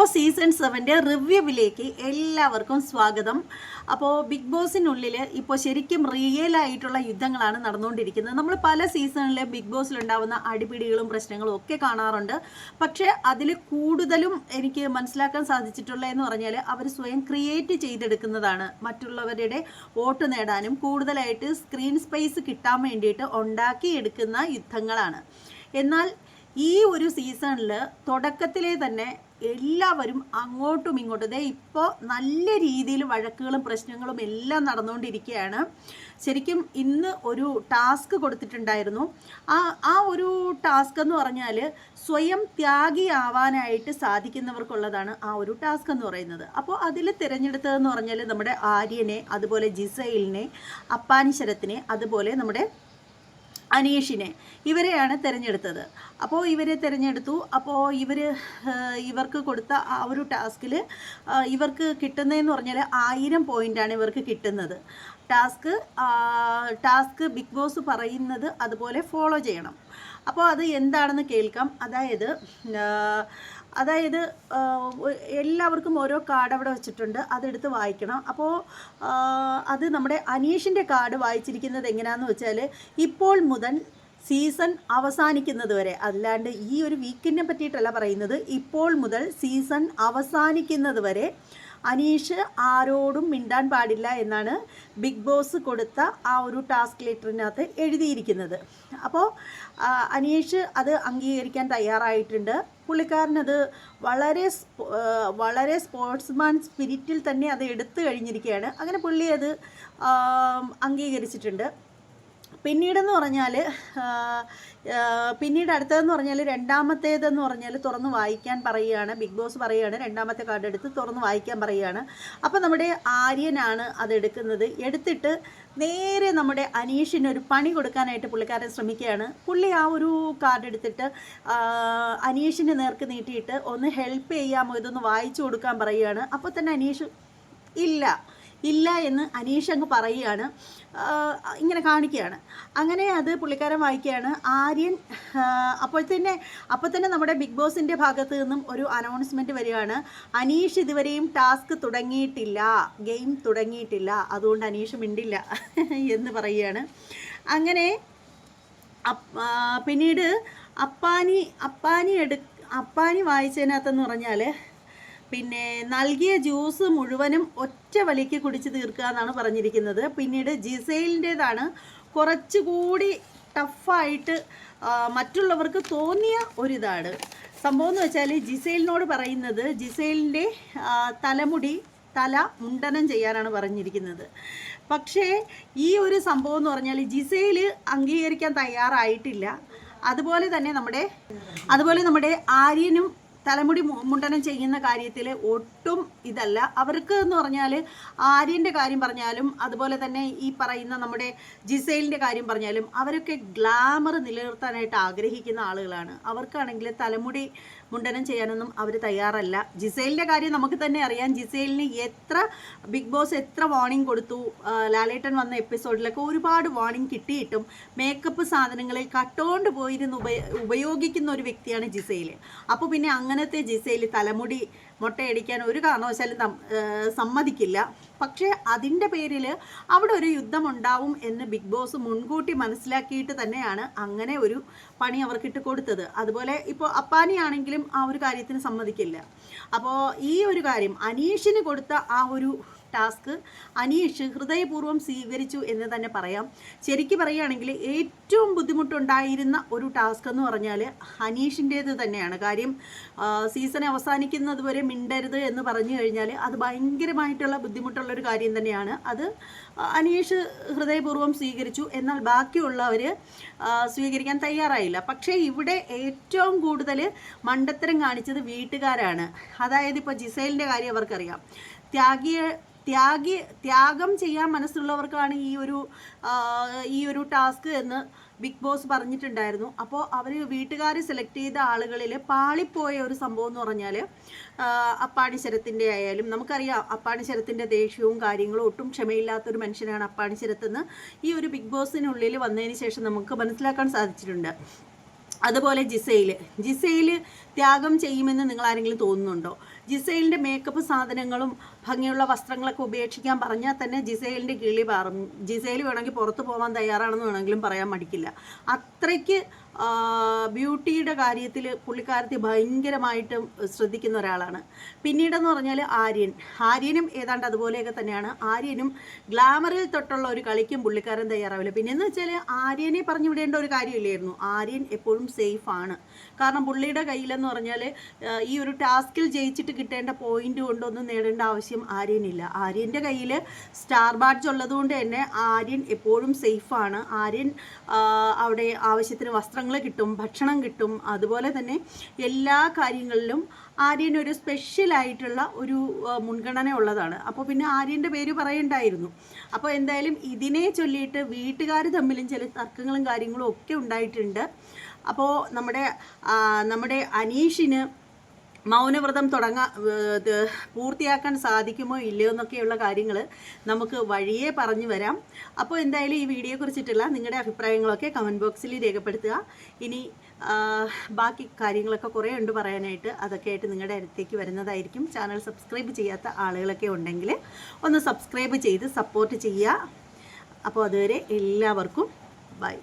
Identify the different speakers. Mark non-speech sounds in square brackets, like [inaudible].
Speaker 1: Boss season സെവന്റെ റിവ്യൂവിലേക്ക് എല്ലാവർക്കും സ്വാഗതം. അപ്പോൾ ബിഗ് ബോസിനുള്ളിൽ ഇപ്പോൾ ശരിക്കും റിയൽ ആയിട്ടുള്ള യുദ്ധങ്ങളാണ് നടന്നുകൊണ്ടിരിക്കുന്നത്. നമ്മൾ പല സീസണിലെ ബിഗ് ബോസിലുണ്ടാവുന്ന അടിപിടികളും പ്രശ്നങ്ങളും ഒക്കെ കാണാറുണ്ട്. പക്ഷേ അതിൽ കൂടുതലും എനിക്ക് മനസ്സിലാക്കാൻ സാധിച്ചിട്ടുള്ള എന്ന് പറഞ്ഞാൽ അവർ സ്വയം ക്രിയേറ്റ് ചെയ്തെടുക്കുന്നതാണ്. മറ്റുള്ളവരുടെ വോട്ട് നേടാനും കൂടുതലായിട്ട് സ്ക്രീൻ സ്പേസ് കിട്ടാൻ വേണ്ടിയിട്ട് ഉണ്ടാക്കിയെടുക്കുന്ന യുദ്ധങ്ങളാണ്. എന്നാൽ ഈ ഒരു സീസണിൽ തുടക്കത്തിലെ തന്നെ എല്ലാവരും അങ്ങോട്ടും ഇങ്ങോട്ടും. ദേ ഇപ്പോൾ നല്ല രീതിയിൽ വഴക്കുകളും പ്രശ്നങ്ങളും എല്ലാം നടന്നുകൊണ്ടിരിക്കുകയാണ്. ശരിക്കും ഇന്ന് ഒരു ടാസ്ക് കൊടുത്തിട്ടുണ്ടായിരുന്നു. ആ ആ ഒരു ടാസ്ക് എന്ന് പറഞ്ഞാൽ സ്വയം ത്യാഗിയാവാനായിട്ട് സാധിക്കുന്നവർക്കുള്ളതാണ് ആ ഒരു ടാസ്ക് എന്ന് പറയുന്നത്. അപ്പോൾ അതിൽ തിരഞ്ഞെടുത്തതെന്ന് പറഞ്ഞാൽ നമ്മുടെ ആര്യനെ അതുപോലെ ജിസൈലിനെ അപ്പാനിശരത്തിനെ അതുപോലെ നമ്മുടെ അനീഷിനെ. ഇവരെയാണ് തിരഞ്ഞെടുത്തത്. അപ്പോൾ ഇവരെ തിരഞ്ഞെടുത്തു. അപ്പോൾ ഇവർ ഇവർക്ക് കൊടുത്ത ആ ഒരു ടാസ്കിൽ ഇവർക്ക് കിട്ടുന്നതെന്ന് പറഞ്ഞാൽ ആയിരം പോയിന്റാണ് ഇവർക്ക് കിട്ടുന്നത്. ടാസ്ക് ടാസ്ക് ബിഗ് ബോസ് പറയുന്നത് അതുപോലെ ഫോളോ ചെയ്യണം. അപ്പോൾ അത് എന്താണെന്ന് കേൾക്കാം. അതായത് അതായത് എല്ലാവർക്കും ഓരോ കാർഡ് അവിടെ വെച്ചിട്ടുണ്ട്. അതെടുത്ത് വായിക്കണം. അപ്പോൾ അത് നമ്മുടെ അനീഷിന്റെ കാർഡ് വായിച്ചിരിക്കുന്നത് എങ്ങനെയാണെന്ന് വെച്ചാൽ ഇപ്പോൾ മുതൽ സീസൺ അവസാനിക്കുന്നത് വരെ അല്ലാണ്ട് ഈ ഒരു വീക്കിനെ പറ്റിയിട്ടല്ല പറയുന്നത് ഇപ്പോൾ മുതൽ സീസൺ അവസാനിക്കുന്നത് വരെ അനീഷ് ആരോടും മിണ്ടാൻ പാടില്ല എന്നാണ് ബിഗ് ബോസ് കൊടുത്ത ആ ഒരു ടാസ്ക് ലെറ്ററിനകത്ത് എഴുതിയിരിക്കുന്നത്. അപ്പോൾ അനീഷ് അത് അംഗീകരിക്കാൻ തയ്യാറായിട്ടുണ്ട്. പുള്ളിക്കാരനത് വളരെ വളരെ സ്പോർട്സ്മാൻ സ്പിരിറ്റിൽ തന്നെ അത് എടുത്തു കഴിഞ്ഞിരിക്കുകയാണ്. അങ്ങനെ പുള്ളി അത് അംഗീകരിച്ചിട്ടുണ്ട്. പിന്നീടെന്ന് പറഞ്ഞാൽ പിന്നീട് അടുത്തതെന്ന് പറഞ്ഞാൽ രണ്ടാമത്തേതെന്ന് പറഞ്ഞാൽ തുറന്ന് വായിക്കാൻ പറയുകയാണ്. ബിഗ് ബോസ് പറയുകയാണ്. രണ്ടാമത്തെ കാർഡ് എടുത്ത് തുറന്ന് വായിക്കാൻ പറയുകയാണ്. അപ്പോൾ നമ്മുടെ ആര്യനാണ് അതെടുക്കുന്നത് എടുത്തിട്ട് നേരെ നമ്മുടെ അനീഷിന് ഒരു പണി കൊടുക്കാനായിട്ട് പുള്ളിക്കാരൻ ശ്രമിക്കുകയാണ്. പുള്ളി ആ ഒരു കാർഡ് എടുത്തിട്ട് അനീഷിന്റെ നേർക്ക് നീട്ടിയിട്ട് ഒന്ന് ഹെൽപ്പ് ചെയ്യാമോ ഇതൊന്ന് വായിച്ചു കൊടുക്കാൻ പറയുകയാണ്. അപ്പോൾ തന്നെ അനീഷ് ഇല്ല. ഇല്ല എന്ന് അനീഷ് അങ്ങ് പറയുകയാണ്. ഇങ്ങനെ കാണിക്കുകയാണ്. അങ്ങനെ അത് പുള്ളിക്കാരൻ വായിക്കുകയാണ്. ആര്യൻ അപ്പോൾ തന്നെ അപ്പോൾ തന്നെ നമ്മുടെ ബിഗ് ബോസിന്റെ ഭാഗത്തു നിന്നും ഒരു അനൗൺസ്മെന്റ് വരികയാണ്. അനീഷ് ഇതുവരെയും ടാസ്ക് തുടങ്ങിയിട്ടില്ല. ഗെയിം തുടങ്ങിയിട്ടില്ല. അതുകൊണ്ട് അനീഷ് മിണ്ടില്ല [laughs] എന്ന് പറയുകയാണ്. അങ്ങനെ പിന്നീട് അപ്പാനി അപ്പാനി എടു അപ്പാനി വായിച്ചതിനകത്തെന്ന് പറഞ്ഞാൽ പിന്നെ നൽകിയ ജ്യൂസ് മുഴുവനും ഒറ്റ വലിക്ക് കുടിച്ച് തീർക്കുക എന്നാണ് പറഞ്ഞിരിക്കുന്നത്. പിന്നീട് ജിസൈലിന്റേതാണ് കുറച്ചുകൂടി ടഫായിട്ട് മറ്റുള്ളവർക്ക് തോന്നിയ ഒരിതാണ്. സംഭവം എന്ന് വെച്ചാൽ ജിസൈലിനോട് പറയുന്നത് ജിസൈലിന്റെ തലമുടി തല മുണ്ടനം ചെയ്യാനാണ് പറഞ്ഞിരിക്കുന്നത്. പക്ഷേ ഈ ഒരു സംഭവം എന്ന് പറഞ്ഞാൽ ജിസയിൽ അംഗീകരിക്കാൻ തയ്യാറായിട്ടില്ല. അതുപോലെ തന്നെ നമ്മുടെ അതുപോലെ നമ്മുടെ ആര്യനും തലമുടി മുണ്ടനം ചെയ്യുന്ന കാര്യത്തിൽ ഒട്ടും ഇതല്ല. അവർക്ക് എന്ന് പറഞ്ഞാൽ ആര്യന്റെ കാര്യം പറഞ്ഞാലും അതുപോലെ തന്നെ ഈ പറയുന്ന നമ്മുടെ ജിസൈലിന്റെ കാര്യം പറഞ്ഞാലും അവരൊക്കെ ഗ്ലാമർ നിലനിർത്താനായിട്ട് ആഗ്രഹിക്കുന്ന ആളുകളാണ്. അവർക്കാണെങ്കിൽ തലമുടി മുണ്ടനം ചെയ്യാനൊന്നും അവർ തയ്യാറല്ല. ജിസൈലിന്റെ കാര്യം നമുക്ക് തന്നെ അറിയാം. ജിസൈലിന് എത്ര ബിഗ് ബോസ് എത്ര വാർണിംഗ് കൊടുത്തു. ലാലേട്ടൻ വന്ന എപ്പിസോഡിലൊക്കെ ഒരുപാട് വാണിംഗ് കിട്ടിയിട്ടും മേക്കപ്പ് സാധനങ്ങളിൽ കട്ടോണ്ട് പോയിരുന്ന് ഉപ ഉപയോഗിക്കുന്ന ഒരു വ്യക്തിയാണ് ജിസൈൽ അപ്പോൾ പിന്നെ അങ്ങനത്തെ ജിസയിൽ തലമുടി മുട്ടയടിക്കാൻ ഒരു കാരണവശാലും സമ്മതിക്കില്ല. പക്ഷേ അതിന്റെ പേരിൽ അവിടെ ഒരു യുദ്ധമുണ്ടാവും എന്ന് ബിഗ് ബോസ് മുൻകൂട്ടി മനസ്സിലാക്കിയിട്ട് തന്നെയാണ് അങ്ങനെ ഒരു പണി അവർക്കിട്ട് കൊടുത്തത്. അതുപോലെ ഇപ്പോൾ അപ്പാനിയാണെങ്കിലും ആ ഒരു കാര്യത്തിന് സമ്മതിക്കില്ല. അപ്പോൾ ഈ ഒരു കാര്യം അനീഷിന് കൊടുത്ത ആ ഒരു ടാസ്ക് അനീഷ് ഹൃദയപൂർവം സ്വീകരിച്ചു എന്ന് തന്നെ പറയാം. ശരിക്കും പറയുകയാണെങ്കിൽ ഏറ്റവും ബുദ്ധിമുട്ടുണ്ടായിരുന്ന ഒരു ടാസ്ക് എന്ന് പറഞ്ഞാൽ അനീഷിന്റേത് തന്നെയാണ്. കാര്യം സീസൺ അവസാനിക്കുന്നത് വരെ മിണ്ടരുത് എന്ന് പറഞ്ഞു കഴിഞ്ഞാൽ അത് ഭയങ്കരമായിട്ടുള്ള ബുദ്ധിമുട്ടുള്ള ഒരു കാര്യം തന്നെയാണ്. അത് അനീഷ് ഹൃദയപൂർവം സ്വീകരിച്ചു എന്നാൽ ബാക്കിയുള്ളവർ സ്വീകരിക്കാൻ തയ്യാറായില്ല. പക്ഷേ ഇവിടെ ഏറ്റവും കൂടുതൽ മണ്ടത്തരം കാണിച്ചത് വീട്ടുകാരാണ്. അതായത് ഇപ്പോൾ ജിസൈലിന്റെ കാര്യം അവർക്കറിയാം. ത്യാഗിയെ ത്യാഗി ത്യാഗം ചെയ്യാൻ മനസ്സുള്ളവർക്കാണ് ഈ ഒരു ഈ ഒരു ടാസ്ക് എന്ന് ബിഗ് ബോസ് പറഞ്ഞിട്ടുണ്ടായിരുന്നു. അപ്പോൾ അവർ വീട്ടുകാർ സെലക്ട് ചെയ്ത ആളുകളിൽ പാളിപ്പോയ ഒരു സംഭവം എന്ന് പറഞ്ഞാൽ അപ്പാണി ശരത്തിന്റെ ആയാലും നമുക്കറിയാം അപ്പാണി ശരത്തിന്റെ ദേഷ്യവും കാര്യങ്ങളും ഒട്ടും ക്ഷമയില്ലാത്തൊരു മനുഷ്യനാണ് അപ്പാണി ശരത്തെന്ന് ഈ ഒരു ബിഗ് ബോസിനുള്ളിൽ വന്നതിന് ശേഷം നമുക്ക് മനസ്സിലാക്കാൻ സാധിച്ചിട്ടുണ്ട്. അതുപോലെ ജിസയിൽ ജിസയിൽ ത്യാഗം ചെയ്യുമെന്ന് നിങ്ങൾ ആരെങ്കിലും തോന്നുന്നുണ്ടോ? ജിസൈലിന്റെ മേക്കപ്പ് സാധനങ്ങളും ഭംഗിയുള്ള വസ്ത്രങ്ങളൊക്കെ ഉപേക്ഷിക്കാൻ പറഞ്ഞാൽ തന്നെ ജിസൈലിന്റെ കിളി പറ. ജിസൈൽ വേണമെങ്കിൽ പുറത്ത് പോകാൻ തയ്യാറാണെന്ന് വേണമെങ്കിലും പറയാൻ മടിക്കില്ല. അത്രയ്ക്ക് ബ്യൂട്ടിയുടെ കാര്യത്തിൽ പുള്ളിക്കാരത്തി ഭയങ്കരമായിട്ടും ശ്രദ്ധിക്കുന്ന ഒരാളാണ്. പിന്നീടെന്ന് പറഞ്ഞാൽ ആര്യൻ. ആര്യനും ഏതാണ്ട് അതുപോലെയൊക്കെ തന്നെയാണ്. ആര്യനും ഗ്ലാമറിൽ തൊട്ടുള്ള ഒരു കളിക്കും പുള്ളിക്കാരൻ തയ്യാറാവില്ല. പിന്നെയെന്ന് വെച്ചാൽ ആര്യനെ പറഞ്ഞു വിടേണ്ട ഒരു കാര്യമില്ലായിരുന്നു. ആര്യൻ എപ്പോഴും സേഫാണ് കാരണം പുള്ളിയുടെ കയ്യിലെന്ന് പറഞ്ഞാൽ ഈ ഒരു ടാസ്കിൽ ജയിച്ചിട്ട് കിട്ടേണ്ട പോയിന്റ് കൊണ്ടൊന്നും നേടേണ്ട ആവശ്യം ആര്യനില്ല. ആര്യന്റെ കയ്യിൽ സ്റ്റാർ ബാഡ്ജ് ഉള്ളതുകൊണ്ട് തന്നെ ആര്യൻ എപ്പോഴും സേഫാണ് ആര്യൻ അവിടെ ആവശ്യത്തിന് വസ്ത്രങ്ങൾ കിട്ടും ഭക്ഷണം കിട്ടും അതുപോലെ തന്നെ എല്ലാ കാര്യങ്ങളിലും ആര്യൻ ഒരു സ്പെഷ്യലായിട്ടുള്ള ഒരു മുൻഗണന ഉള്ളതാണ്. അപ്പോൾ പിന്നെ ആര്യന്റെ പേര് പറയണ്ടായിരുന്നു. അപ്പോൾ എന്തായാലും ഇതിനെ ചൊല്ലിയിട്ട് വീട്ടുകാർ തമ്മിലും ചില തർക്കങ്ങളും കാര്യങ്ങളും ഒക്കെ ഉണ്ടായിട്ടുണ്ട്. അപ്പോൾ നമ്മുടെ നമ്മുടെ അനീഷിന് മൗനവ്രതം തുടങ്ങാ പൂർത്തിയാക്കാൻ സാധിക്കുമോ ഇല്ലയോ എന്നൊക്കെയുള്ള കാര്യങ്ങൾ നമുക്ക് വഴിയേ പറഞ്ഞു വരാം. അപ്പോൾ എന്തായാലും ഈ വീഡിയോ കുറിച്ചിട്ടുള്ള നിങ്ങളുടെ അഭിപ്രായങ്ങളൊക്കെ കമന്റ് ബോക്സിൽ രേഖപ്പെടുത്തുക. ഇനി ബാക്കി കാര്യങ്ങളൊക്കെ കുറേ ഉണ്ട് പറയാനായിട്ട്. അതൊക്കെ ആയിട്ട് നിങ്ങളുടെ അടുത്തേക്ക് വരുന്നതായിരിക്കും. ചാനൽ സബ്സ്ക്രൈബ് ചെയ്യാത്ത ആളുകളൊക്കെ ഉണ്ടെങ്കിൽ ഒന്ന് സബ്സ്ക്രൈബ് ചെയ്ത് സപ്പോർട്ട് ചെയ്യുക. അപ്പോൾ അതുവരെ എല്ലാവർക്കും ബൈ.